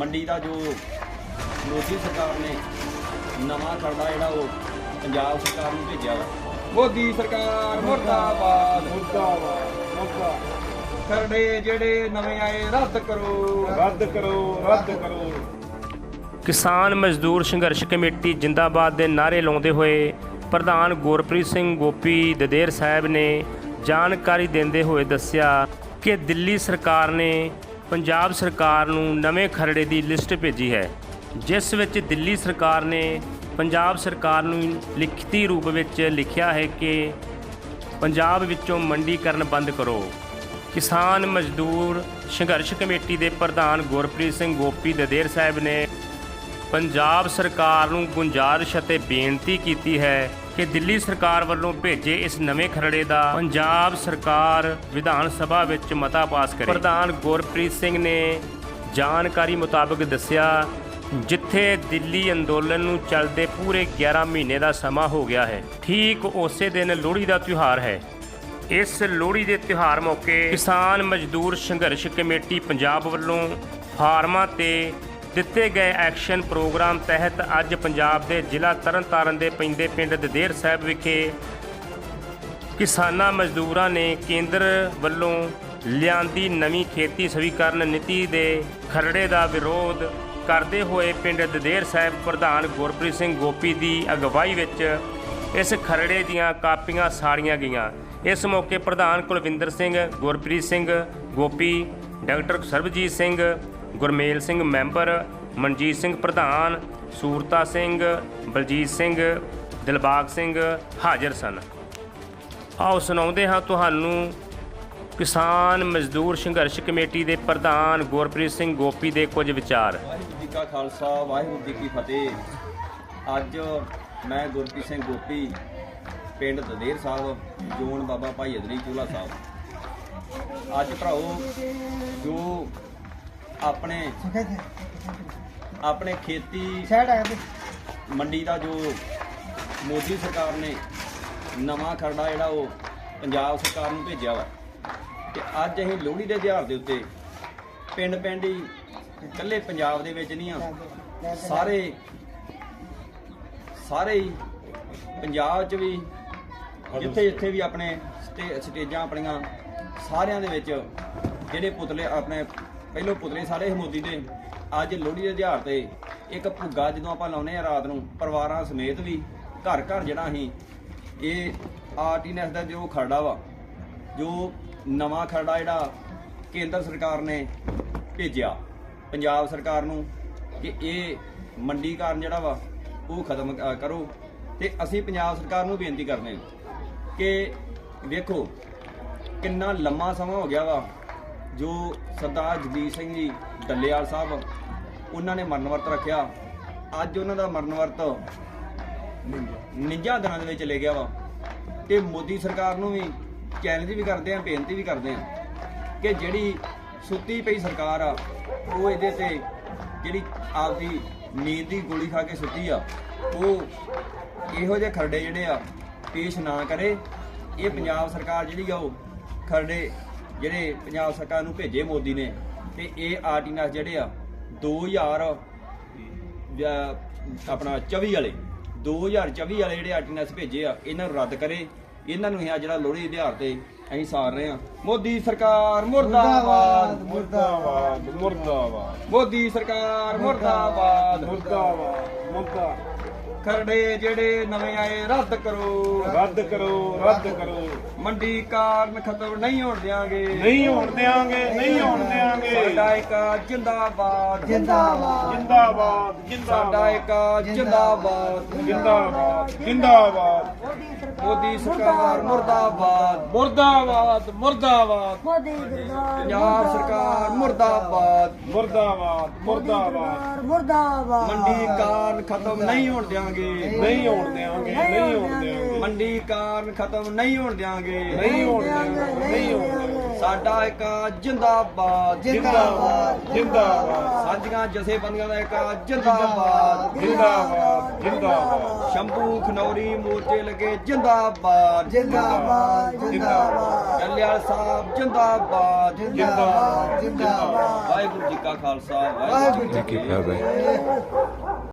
ਮੰਡੀ ਦਾ ਜੋ ਮੋਦੀ ਸਰਕਾਰ ਨੇ ਨਵਾਂ ਖਰੜਾ ਜਿਹੜਾ ਉਹ ਪੰਜਾਬ ਸਰਕਾਰ ਨੂੰ ਭੇਜਿਆ ਵਾ। ਮੋਦੀ ਸਰਕਾਰ ਮੁਰਦਾਬਾਦ। ਮੁਰਦਾਬਾਦ। ਮੁਰਦਾ ਖਰੜੇ ਜਿਹੜੇ ਨਵੇਂ ਆਏ ਰੱਦ ਕਰੋ। ਰੱਦ ਕਰੋ ਰੱਦ ਕਰੋ। ਕਿਸਾਨ ਮਜ਼ਦੂਰ ਸੰਘਰਸ਼ ਕਮੇਟੀ ਜਿੰਦਾਬਾਦ ਦੇ ਨਾਅਰੇ ਲਾਉਂਦੇ ਹੋਏ ਪ੍ਰਧਾਨ ਗੁਰਪ੍ਰੀਤ ਸਿੰਘ ਗੋਪੀ ਦਦੇਰ ਸਾਹਿਬ ਨੇ ਜਾਣਕਾਰੀ ਦਿੰਦੇ ਹੋਏ ਦੱਸਿਆ ਕਿ ਦਿੱਲੀ ਸਰਕਾਰ ਨੇ ਪੰਜਾਬ ਸਰਕਾਰ ਨੂੰ ਨਵੇਂ ਖਰੜੇ ਦੀ ਲਿਸਟ ਭੇਜੀ ਹੈ, ਜਿਸ ਵਿੱਚ ਦਿੱਲੀ ਸਰਕਾਰ ਨੇ ਪੰਜਾਬ ਸਰਕਾਰ ਨੂੰ ਲਿਖਤੀ ਰੂਪ ਵਿੱਚ ਲਿਖਿਆ ਹੈ ਕਿ ਪੰਜਾਬ ਵਿੱਚੋਂ ਮੰਡੀਕਰਨ ਬੰਦ ਕਰੋ। ਕਿਸਾਨ ਮਜ਼ਦੂਰ ਸੰਘਰਸ਼ ਕਮੇਟੀ ਦੇ ਪ੍ਰਧਾਨ ਗੁਰਪ੍ਰੀਤ ਸਿੰਘ ਗੋਪੀ ਦਦੇਰ ਸਾਹਿਬ ਨੇ ਪੰਜਾਬ ਸਰਕਾਰ ਨੂੰ ਗੁੰਜਾਰਿਸ਼ ਅਤੇ ਬੇਨਤੀ ਕੀਤੀ ਹੈ ਕਿ ਦਿੱਲੀ ਸਰਕਾਰ ਵੱਲੋਂ ਭੇਜੇ ਇਸ ਨਵੇਂ ਖਰੜੇ ਦਾ ਪੰਜਾਬ ਸਰਕਾਰ ਵਿਧਾਨ ਸਭਾ ਵਿੱਚ ਮਤਾ ਪਾਸ ਕਰੇ। ਪ੍ਰਧਾਨ ਗੁਰਪ੍ਰੀਤ ਸਿੰਘ ਨੇ ਜਾਣਕਾਰੀ ਮੁਤਾਬਕ ਦੱਸਿਆ, ਜਿੱਥੇ ਦਿੱਲੀ ਅੰਦੋਲਨ ਨੂੰ ਚੱਲਦੇ ਪੂਰੇ 11 ਮਹੀਨੇ ਦਾ ਸਮਾਂ ਹੋ ਗਿਆ ਹੈ, ਠੀਕ ਉਸੇ ਦਿਨ ਲੋਹੜੀ ਦਾ ਤਿਉਹਾਰ ਹੈ। ਇਸ ਲੋਹੜੀ ਦੇ ਤਿਉਹਾਰ ਮੌਕੇ ਕਿਸਾਨ ਮਜ਼ਦੂਰ ਸੰਘਰਸ਼ ਕਮੇਟੀ ਪੰਜਾਬ ਵੱਲੋਂ ਫਾਰਮਾਂ ਤੇ ਦਿੱਤੇ ਗਏ ਐਕਸ਼ਨ ਪ੍ਰੋਗਰਾਮ ਤਹਿਤ ਅੱਜ ਪੰਜਾਬ ਦੇ ਜ਼ਿਲ੍ਹਾ ਤਰਨਤਾਰਨ ਦੇ ਪੈਂਦੇ ਪਿੰਡ ਦਦੇਰ ਸਾਹਿਬ ਵਿਖੇ ਕਿਸਾਨਾਂ ਮਜ਼ਦੂਰਾਂ ਨੇ ਕੇਂਦਰ ਵੱਲੋਂ ਲਿਆਂਦੀ ਨਵੀਂ ਖੇਤੀ ਸਵੀਕਰਨ ਨੀਤੀ ਦੇ ਖਰੜੇ ਦਾ ਵਿਰੋਧ ਕਰਦੇ ਹੋਏ ਪਿੰਡ ਦਦੇਰ ਸਾਹਿਬ ਪ੍ਰਧਾਨ ਗੁਰਪ੍ਰੀਤ ਸਿੰਘ ਗੋਪੀ ਦੀ ਅਗਵਾਈ ਵਿੱਚ ਇਸ ਖਰੜੇ ਦੀਆਂ ਕਾਪੀਆਂ ਸਾੜੀਆਂ ਗਈਆਂ। ਇਸ ਮੌਕੇ ਪ੍ਰਧਾਨ ਕੁਲਵਿੰਦਰ ਸਿੰਘ, ਗੁਰਪ੍ਰੀਤ ਸਿੰਘ, ਗੋਪੀ, ਡਾਕਟਰ ਸਰਬਜੀਤ ਸਿੰਘ ਗੁਰਮੇਲ ਸਿੰਘ ਮੈਂਬਰ, ਮਨਜੀਤ ਸਿੰਘ ਪ੍ਰਧਾਨ, ਸੂਰਤਾ ਸਿੰਘ, ਬਲਜੀਤ ਸਿੰਘ, ਦਿਲਬਾਗ ਸਿੰਘ ਹਾਜ਼ਰ ਸਨ। ਆਓ ਸੁਣਾਉਂਦੇ ਹਾਂ ਤੁਹਾਨੂੰ ਕਿਸਾਨ ਮਜ਼ਦੂਰ ਸੰਘਰਸ਼ ਕਮੇਟੀ ਦੇ ਪ੍ਰਧਾਨ ਗੁਰਪ੍ਰੀਤ ਸਿੰਘ ਗੋਪੀ ਦੇ ਕੁਝ ਵਿਚਾਰ। ਵਾਹਿਗੁਰੂ ਜੀ ਕਾ ਖਾਲਸਾ, ਵਾਹਿਗੁਰੂ ਜੀ ਕੀ ਫਤਿਹ। ਅੱਜ ਮੈਂ ਗੁਰਪ੍ਰੀਤ ਸਿੰਘ ਗੋਪੀ, ਪਿੰਡ ਦਦੇਰ ਸਾਹਿਬ, ਜੋਨ ਬਾਬਾ ਭਾਈ ਅਦਲੀ ਚੂਲਾ ਸਾਹਿਬ। ਅੱਜ ਭਰਾਓ, ਜੋ ਆਪਣੇ ਆਪਣੇ ਖੇਤੀ ਮੰਡੀ ਦਾ ਜੋ ਮੋਦੀ ਸਰਕਾਰ ਨੇ ਨਵਾਂ ਖਰੜਾ ਜਿਹੜਾ ਉਹ ਪੰਜਾਬ ਸਰਕਾਰ ਨੂੰ ਭੇਜਿਆ ਵਾ। ਤੇ ਅੱਜ ਅਸੀਂ ਲੋਹੜੀ ਦੇ ਤਿਉਹਾਰ ਦੇ ਉੱਤੇ ਪਿੰਡ ਪਿੰਡ ਹੀ ਇਕੱਲੇ ਪੰਜਾਬ ਦੇ ਵਿੱਚ ਨਹੀਂ ਆ ਸਾਰੇ ਸਾਰੇ ਹੀ ਪੰਜਾਬ 'ਚ ਵੀ ਜਿੱਥੇ ਜਿੱਥੇ ਵੀ ਆਪਣੇ ਸਟੇ- ਸਟੇਜਾਂ ਆਪਣੀਆਂ ਸਾਰਿਆਂ ਦੇ ਵਿੱਚ ਜਿਹੜੇ ਪੁਤਲੇ ਆਪਣੇ ਪਹਿਲੋਂ ਪੁਤਲੇ ਸਾਰੇ ਸੀ ਮੋਦੀ ਦੇ। ਅੱਜ ਲੋਹੜੀ ਦੇ ਤਿਉਹਾਰ ਤੇ ਇੱਕ ਭੁੱਗਾ ਜਦੋਂ ਆਪਾਂ ਲਾਉਨੇ ਆ ਰਾਤ ਨੂੰ, ਪਰਿਵਾਰਾਂ ਸਮੇਤ ਵੀ ਘਰ ਘਰ ਜਿਹੜਾ ਅਸੀਂ, ਇਹ ਆਰਟੀਨੈਸ ਦਾ ਜੋ ਖਰੜਾ ਵਾ, ਜੋ ਨਵਾਂ ਖਰੜਾ ਜਿਹੜਾ ਕੇਂਦਰ ਸਰਕਾਰ ਨੇ ਭੇਜਿਆ, ਪੰਜਾਬ ਸਰਕਾਰ ਨੂੰ ਕਿ ਇਹ ਮੰਡੀਕਰਨ ਜਿਹੜਾ ਵਾ, ਉਹ ਖਤਮ ਕਰੋ। ਤੇ ਅਸੀਂ ਪੰਜਾਬ ਸਰਕਾਰ ਨੂੰ ਬੇਨਤੀ ਕਰਦੇ ਹਾਂ ਕਿ ਵੇਖੋ, ਕਿੰਨਾ ਲੰਮਾ ਸਮਾਂ ਹੋ ਗਿਆ ਵਾ ਜੋ ਸਰਦਾਰ ਜਗਜੀਤ ਸਿੰਘ ਜੀ ਡੱਲੇਵਾਲ ਸਾਹਿਬ, ਉਹਨਾਂ ਨੇ ਮਰਨ ਵਰਤ ਰੱਖਿਆ। ਅੱਜ ਉਹਨਾਂ ਦਾ ਮਰਨ ਵਰਤ 49 ਦਿਨਾਂ ਦੇ ਵਿੱਚ ਚਲੇ ਗਿਆ ਵਾ। ਤੇ ਮੋਦੀ ਸਰਕਾਰ ਨੂੰ ਵੀ ਚੈਲੰਜ ਵੀ ਕਰਦੇ ਆ, ਬੇਨਤੀ ਵੀ ਕਰਦੇ ਆ ਕਿ ਜਿਹੜੀ ਸੁੱਤੀ ਪਈ ਸਰਕਾਰ ਆ, ਉਹ ਇਹਦੇ ਤੇ ਜਿਹੜੀ ਆਪਦੀ ਨੀਂਦ ਦੀ ਗੋਲੀ ਖਾ ਕੇ ਸੁੱਤੀ ਆ, ਉਹ ਇਹੋ ਜਿਹੇ ਖਰੜੇ ਜਿਹੜੇ ਆ ਪੇਸ਼ ਨਾ ਕਰੇ। ਇਹ ਪੰਜਾਬ ਸਰਕਾਰ ਜਿਹੜੀ ਆ, ਉਹ ਖਰੜੇ ਜਿਹੜੇ ਪੰਜਾਬ ਸਰਕਾਰ ਨੂੰ ਭੇਜੇ ਮੋਦੀ ਨੇ ਤੇ ਇਹ ਆਰਡੀਨੈਂਸ ਜਿਹੜੇ ਆ 2000 ਜਾਂ ਆਪਣਾ 24 ਵਾਲੇ 2024 ਵਾਲੇ ਜਿਹੜੇ ਆਰਡੀਨੈਂਸ ਭੇਜੇ ਆ ਇਹਨਾਂ ਨੂੰ ਰੱਦ ਕਰੇ। ਇਹਨਾਂ ਨੂੰ ਇਹ ਆ ਜਿਹੜਾ ਲੋਹੜੀ ਦੇ ਤਿਉਹਾਰ ਤੇ ਅਸੀਂ ਸਾਰ ਰਹੇ ਆ ਮੋਦੀ ਸਰਕਾਰ ਮੁਰਦਾਬਾਦ। ਮੁਰਦਾਬਾਦ ਮੁਰਦਾਬਾਦ। ਮੋਦੀ ਸਰਕਾਰ ਮੁਰਦਾਬਾਦ। ਮੁਰਦਾਬਾਦ ਮੁਰਦਾ ਖਰੜੇ ਜਿਹੜੇ ਨਵੇਂ ਆਏ ਰੱਦ ਕਰੋ। ਰੱਦ ਕਰੋ ਰੱਦ ਕਰੋ। ਮੰਡੀ ਕਾਰਨ ਖਤਮ ਨਹੀਂ ਹੋਣ ਦਿਆਂਗੇ। ਨਹੀਂ ਹੋਣ ਦਿਆਂਗੇ ਨਹੀਂ ਹੋਣ ਦਿਆਂਗੇ। ਸਾਡਾ ਇੱਕ ਜਿੰਦਾਬਾਦ। ਜਿੰਦਾਬਾਦ। ਸਾਡਾ ਜਿੰਦਾਬਾਦ। ਇੱਕ ਜਿੰਦਾਬਾਦ। ਜਿੰਦਾਬਾਦ ਜਿੰਦਾਬਾਦ। ਮੋਦੀ ਸਰਕਾਰ ਮੁਰਦਾਬਾਦ। ਮੁਰਦਾਬਾਦ ਮੁਰਦਾਬਾਦ। ਮੋਦੀ ਪੰਜਾਬ ਸਰਕਾਰ ਮੁਰਦਾਬਾਦ। ਮੁਰਦਾਬਾਦ ਮੁਰਦਾਬਾਦ। ਮੁਰਦਾਬਾਦ। ਮੰਡੀ ਕਾਰਨ ਖਤਮ ਨਹੀਂ ਹੋਣ ਦਿਆਂਗੇ। ਨਹੀਂ ਹੋਣ ਦਿਆਂਗੇ ਨਹੀਂ ਹੋਣ ਦਿਆਂਗੇ। ਮੰਡੀ ਕਾਰਨ ਖਤਮ ਨਹੀਂ ਹੋਣ ਦਿਆਂਗੇ। ਨਹੀਂ ਹੋਣ ਦਿਆਂਗੇ ਨਹੀਂ ਹੋਣ ਦਿਆਂਗੇ। ਸਾਡਾ ਇੱਕ ਜਿੰਦਾਬਾਦ ਜਿੰਦਾਬਾਦ ਜਿੰਦਾਬਾਦ। ਸਾਂਝੀਆਂ ਜਥੇਬੰਦੀਆਂ ਦਾ ਇੱਕ ਜਿੰਦਾਬਾਦ। ਜਿੰਦਾਬਾਦ ਜਿੰਦਾਬਾਦ ਸ਼ੰਭੂ ਖਨੌਰੀ ਮੋਰਚੇ ਲੱਗੇ ਜਿੰਦਾਬਾਦ। ਜਿੰਦਾਬਾਦ ਜਿੰਦਾਬਾਦ। ਡੱਲੇਵਾਲ ਸਾਹਿਬ ਜਿੰਦਾਬਾਦ। ਜਿੰਦਾਬਾਦ ਜਿੰਦਾਬਾਦ। ਵਾਹਿਗੁਰੂ ਜੀ ਕਾ ਖਾਲਸਾ ਵਾਹਿਗੁਰੂ ਜੀ ਕੀ ਫਤਿਹ।